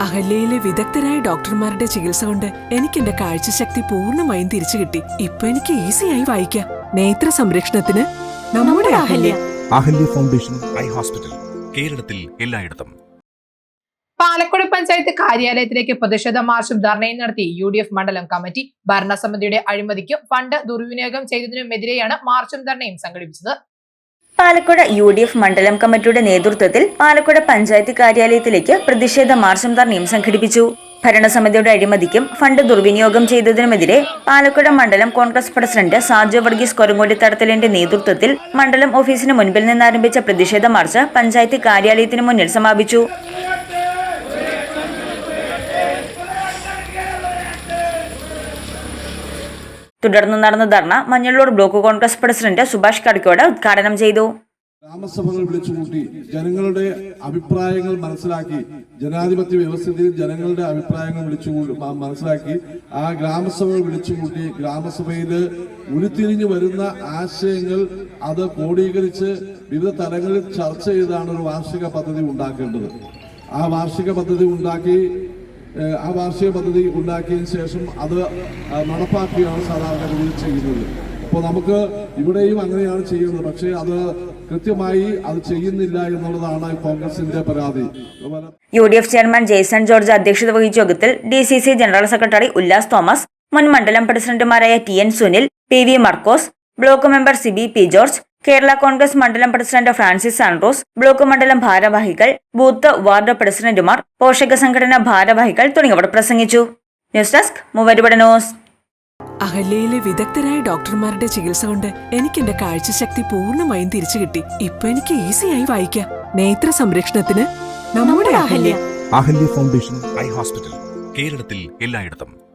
അഹല്യയിലെ വിദഗ്ധരായ ഡോക്ടർമാരുടെ ചികിത്സ കൊണ്ട് എനിക്ക് എന്റെ കാഴ്ചശക്തി പൂർണമായും തിരിച്ചു കിട്ടി. ഇപ്പൊ എനിക്ക് ഈസിയായി വായിക്കാം. നേത്ര സംരക്ഷണത്തിന് നമ്മുടെ Ahalya. Ahalya foundation eye hospital കേരളത്തിൽ എല്ലായിടത്തും. പാലക്കോട് പഞ്ചായത്ത് കാര്യാലയത്തിലേക്ക് പ്രതിഷേധ മാർച്ചും ധർണയും നടത്തി യു ഡി എഫ് മണ്ഡലം കമ്മിറ്റി. ഭരണസമിതിയുടെ അഴിമതിക്കും ഫണ്ട് ദുർവിനിയോഗം ചെയ്തതിനുമെതിരെയാണ് മാർച്ചും ധർണയും സംഘടിപ്പിച്ചത്. പാലക്കുട യു ഡി എഫ് മണ്ഡലം കമ്മിറ്റിയുടെ നേതൃത്വത്തിൽ പാലക്കുട പഞ്ചായത്ത് കാര്യാലയത്തിലേക്ക് പ്രതിഷേധ മാർച്ചും ധർണയും സംഘടിപ്പിച്ചു. ഭരണസമിതിയുടെ അഴിമതിക്കും ഫണ്ട് ദുർവിനിയോഗം ചെയ്തതിനുമെതിരെ പാലക്കുട മണ്ഡലം കോൺഗ്രസ് പ്രസിഡന്റ് സാജു വർഗീസ് കൊരങ്ങോടിത്തടത്തലിന്റെ നേതൃത്വത്തിൽ മണ്ഡലം ഓഫീസിന് മുൻപിൽ നിന്നാരംഭിച്ച പ്രതിഷേധ മാർച്ച് പഞ്ചായത്ത് കാര്യാലയത്തിന് മുന്നിൽ സമാപിച്ചു. തുടർന്ന് നടന്ന ധർണ മഞ്ഞളൂർ ബ്ലോക്ക് കോൺഗ്രസ് പ്രസിഡന്റ് സുഭാഷ് കടക്കോട് ഉദ്ഘാടനം ചെയ്തു. ഗ്രാമസഭകൾ വിളിച്ചുകൂട്ടി ജനങ്ങളുടെ അഭിപ്രായങ്ങൾ മനസ്സിലാക്കി ജനാധിപത്യ വ്യവസ്ഥയിൽ ജനങ്ങളുടെ അഭിപ്രായങ്ങൾ വിളിച്ചു മനസ്സിലാക്കി. ആ ഗ്രാമസഭകൾ വിളിച്ചുകൂട്ടി ഗ്രാമസഭയിൽ ഉരുത്തിരിഞ്ഞു വരുന്ന ആശയങ്ങൾ അത് ക്രോഡീകരിച്ച് വിവിധ തലങ്ങളിൽ ചർച്ച ചെയ്താണ് ഒരു വാർഷിക പദ്ധതി ഉണ്ടാക്കേണ്ടത്. ആ വാർഷിക പദ്ധതി ഉണ്ടാക്കി ആ വാർഷിക പദ്ധതി ഉണ്ടാക്കിയതിന് ശേഷം അത് നടപ്പാക്കുകയാണ് സാധാരണഗതിയിൽ ചെയ്യുന്നത്. അപ്പോൾ നമുക്ക് ഇവിടെയും അങ്ങനെയാണ് ചെയ്യുന്നത്. പക്ഷേ അത് കൃത്യമായി അത് ചെയ്യുന്നില്ല എന്നുള്ളതാണ് കോൺഗ്രസിന്റെ പരാതി. U D F chairman Jaison George അധ്യക്ഷത വഹിച്ച യോഗത്തിൽ D C C general secretary Ullas Thomas മുൻ മണ്ഡലം പ്രസിഡന്റുമാരായ T N Sunil P V Markose block member Siby P George Kerala Congress മണ്ഡലം പ്രസിഡന്റ് ഫ്രാൻസിസ് ആൻഡ്രോസ് ബ്ലോക്ക് മണ്ഡലം ഭാരവാഹികൾ ബൂത്ത് വാർഡ് പ്രസിഡന്റുമാർ പോഷക സംഘടനാ ഭാരവാഹികൾ തുടങ്ങിയവർ പ്രസംഗിച്ചു. ന്യൂസ് ഡെസ്ക് അഹല്യയിലെ വിദഗ്ധരായ ഡോക്ടർമാരുടെ ചികിത്സ കൊണ്ട് എനിക്ക് എന്റെ കാഴ്ചശക്തി പൂർണമായും തിരിച്ചു കിട്ടി. ഇപ്പൊ എനിക്ക് ഈസിയായി വായിക്കാം. നേത്ര സംരക്ഷണത്തിന് നമ്മുടെ Ahalya. Ahalya foundation eye hospital കേരളത്തിൽ എല്ലായിടത്തും.